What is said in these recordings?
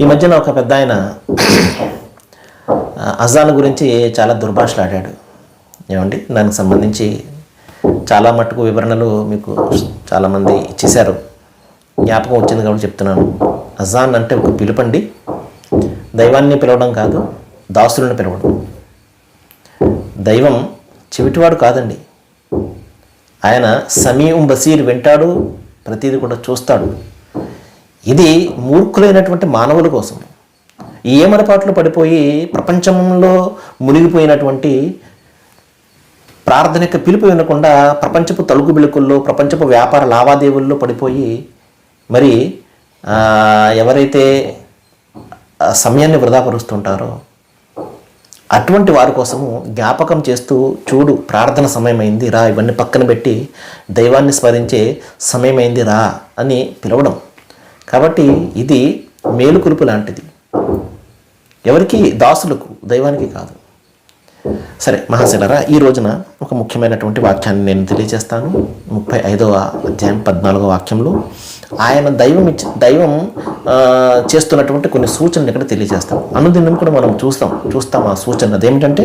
ఈ మధ్యన ఒక పెద్ద ఆయన అజాన్ గురించి చాలా దుర్భాషలాడాడు. ఏమండి? దానికి సంబంధించి చాలా మట్టుకు వివరణలు మీకు చాలామంది ఇచ్చేశారు. జ్ఞాపకం వచ్చింది కాబట్టి చెప్తున్నాను. అజాన్ అంటే ఒక పిలుపండి. దైవాన్ని పిలవడం కాదు దాసులను పిలవడం. దైవం చెవిటివాడు కాదండి. ఆయన సమీం బసీర్ వింటాడు ప్రతిదీ కూడా చూస్తాడు. ఇది మూర్ఖులైనటువంటి మానవుల కోసం. ఏ మరపాట్లు పడిపోయి ప్రపంచంలో మునిగిపోయినటువంటి ప్రార్థన యొక్క పిలుపు వినకుండా ప్రపంచపు తలుగు బిలుకుల్లో ప్రపంచపు వ్యాపార లావాదేవీల్లో పడిపోయి మరి ఎవరైతే సమయాన్ని వృధా పరుస్తుంటారో అటువంటి వారి కోసము జ్ఞాపకం చేస్తూ చూడు ప్రార్థన సమయమైంది రా ఇవన్నీ పక్కన పెట్టి దైవాన్ని స్మరించే సమయమైంది రా అని పిలవడం. కాబట్టి ఇది మేలుకొలుపు లాంటిది. ఎవరికి దాసులకు దైవానికి కాదు. సరే మహాశిలరా ఈ రోజున ఒక ముఖ్యమైనటువంటి వాక్యాన్ని నేను తెలియజేస్తాను. ముప్పై ఐదవ అధ్యాయం పద్నాలుగో వాక్యంలో ఆయన దైవం ఇచ్చి దైవం చేస్తున్నటువంటి కొన్ని సూచనలు ఇక్కడ తెలియజేస్తాం. అనుదినం కూడా మనం చూస్తాం చూస్తాం ఆ సూచన అదేమిటంటే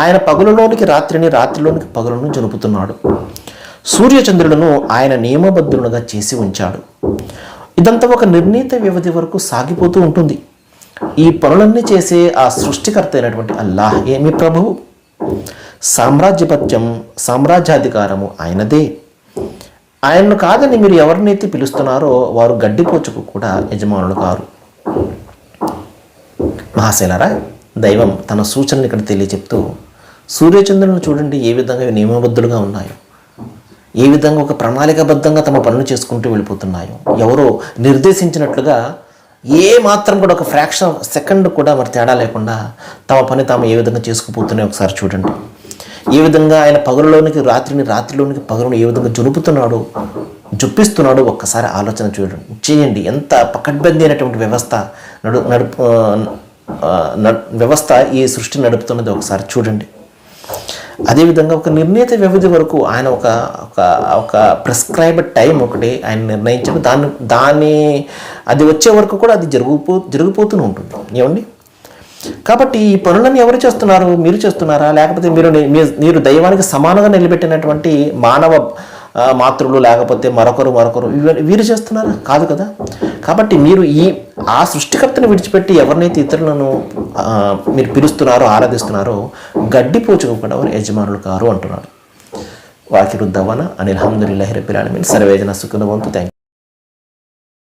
ఆయన పగులలోనికి రాత్రిని రాత్రిలోనికి పగులను జరుపుతున్నాడు. సూర్యచంద్రులను ఆయన నియమబద్ధులుగా చేసి ఉంచాడు. ఇదంతా ఒక నిర్ణీత వ్యవధి వరకు సాగిపోతూ ఉంటుంది. ఈ పనులన్నీ చేసే ఆ సృష్టికర్త అయినటువంటి అల్లాహ్ ఏమి ప్రభువు సామ్రాజ్యపత్యం సామ్రాజ్యాధికారము ఆయనదే. ఆయన్ను కాదని మీరు ఎవరినైతే పిలుస్తున్నారో వారు గడ్డిపోచుకు కూడా యజమానులు కారు. మహాశైలరా దైవం తన సూచనలు ఇక్కడ తెలియచెప్తూ సూర్యచంద్రులను చూడండి ఏ విధంగా నియమబద్ధులుగా ఉన్నాయో. ఏ విధంగా ఒక ప్రణాళికాబద్ధంగా తమ పనులు చేసుకుంటూ వెళ్ళిపోతున్నాయో ఎవరో నిర్దేశించినట్లుగా ఏ మాత్రం కూడా ఒక ఫ్రాక్షన్ సెకండ్ కూడా మరి తేడా లేకుండా తమ పని తాము ఏ విధంగా చేసుకుపోతున్నాయో ఒకసారి చూడండి. ఏ విధంగా ఆయన పగలులోనికి రాత్రిని రాత్రిలోనికి పగలను ఏ విధంగా జరుపుతున్నాడు జొప్పిస్తున్నాడు ఒక్కసారి ఆలోచన చూడండి. చేయండి. ఎంత పకడ్బందీ అయినటువంటి వ్యవస్థ నడు నడుపు నడు- వ్యవస్థ ఈ సృష్టి నడుపుతున్నది ఒకసారి చూడండి. అదేవిధంగా ఒక నిర్ణీత వ్యవధి వరకు ఆయన ఒక ఒక ఒక ప్రిస్క్రైబ్డ్ టైం ఒకటి ఆయన నిర్ణయించడం దాన్ని దాన్ని అది వచ్చే వరకు కూడా అది జరిగిపో జరిగిపోతూనే ఉంటుంది. ఏమండి? కాబట్టి ఈ పనులన్నీ ఎవరు చేస్తున్నారు? మీరు చేస్తున్నారా? లేకపోతే మీరు మీరు దైవానికి సమానంగా నిలబెట్టినటువంటి మానవ మాతృలు లేకపోతే మరొకరు మరొకరు. వీరు చేస్తున్నారా? కాదు కదా. కాబట్టి మీరు ఈ ఆ సృష్టికర్తను విడిచిపెట్టి ఎవరినైతే ఇతరులను మీరు పిలుస్తున్నారో ఆరాధిస్తున్నారో గడ్డిపోచుకోకుండా వారు యజమానులు కారు అంటున్నాడు వాకిరుద్దవన అని అల్హమ్దుల్లాహి రబ్బిల్ ఆలమీన్. సర్వేజన సుఖనవంతు థ్యాంక్